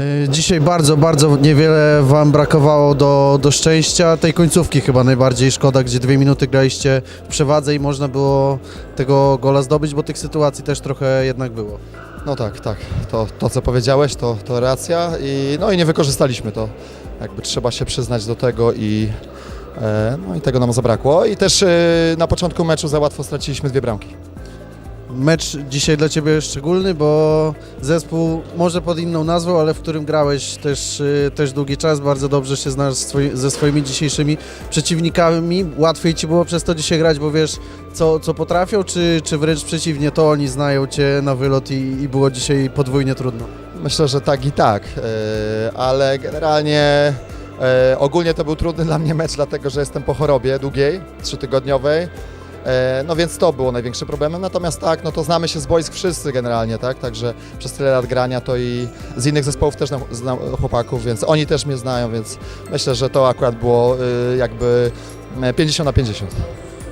Y, Dzisiaj bardzo, bardzo niewiele Wam brakowało do, do szczęścia. Tej końcówki chyba najbardziej szkoda, gdzie dwie minuty graliście w przewadze i można było tego gola zdobyć, bo tych sytuacji też trochę jednak było. No tak, tak. To, to co powiedziałeś, to, to racja i, no i nie wykorzystaliśmy to. Jakby trzeba się przyznać do tego i, e, no i tego nam zabrakło. I też e, na początku meczu za łatwo straciliśmy dwie bramki. Mecz dzisiaj dla Ciebie szczególny, bo zespół może pod inną nazwą, ale w którym grałeś też, y, też długi czas, bardzo dobrze się znasz swoi, ze swoimi dzisiejszymi przeciwnikami. Łatwiej Ci było przez to dzisiaj grać, bo wiesz co, co potrafią, czy, czy wręcz przeciwnie, to oni znają Cię na wylot i, i było dzisiaj podwójnie trudno? Myślę, że tak i tak, e, ale generalnie e, ogólnie to był trudny dla mnie mecz, dlatego że jestem po chorobie długiej, trzytygodniowej. E, No więc to było największym problemem, natomiast tak, no to znamy się z boisk wszyscy generalnie, tak, także przez tyle lat grania to i z innych zespołów też znam, chłopaków, więc oni też mnie znają, więc myślę, że to akurat było y, jakby e, 50 na 50.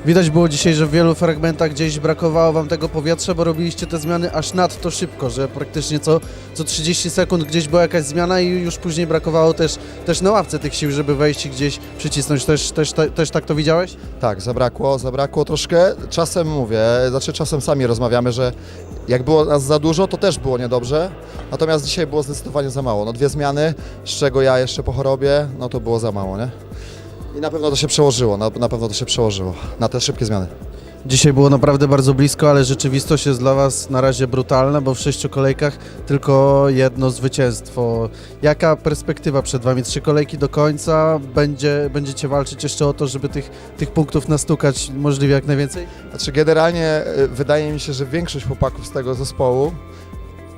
Widać było dzisiaj, że w wielu fragmentach gdzieś brakowało Wam tego powietrza, bo robiliście te zmiany aż nadto szybko, że praktycznie co, co 30 sekund gdzieś była jakaś zmiana i już później brakowało też, też na ławce tych sił, żeby wejść i gdzieś przycisnąć. Też, też, te- też tak to widziałeś? Tak, zabrakło, zabrakło troszkę. Czasem mówię, znaczy czasem sami rozmawiamy, że jak było nas za dużo, to też było niedobrze. Natomiast dzisiaj było zdecydowanie za mało. No dwie zmiany, z czego ja jeszcze po chorobie, no to było za mało, nie? I na pewno to się przełożyło, na, na pewno to się przełożyło na te szybkie zmiany. Dzisiaj było naprawdę bardzo blisko, ale rzeczywistość jest dla Was na razie brutalna, bo w sześciu kolejkach tylko jedno zwycięstwo. Jaka perspektywa przed Wami? Trzy kolejki do końca. Będzie, będziecie walczyć jeszcze o to, żeby tych, tych punktów nastukać możliwie jak najwięcej? Znaczy generalnie y, wydaje mi się, że większość chłopaków z tego zespołu,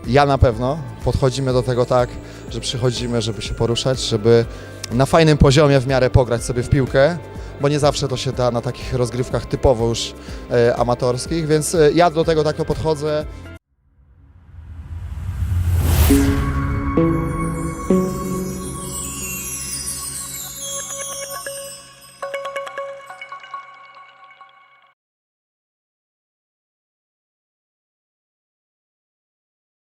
ja na pewno, podchodzimy do tego tak, że przychodzimy, żeby się poruszać, żeby na fajnym poziomie w miarę pograć sobie w piłkę, bo nie zawsze to się da na takich rozgrywkach typowo już e, amatorskich, więc e, ja do tego tak podchodzę.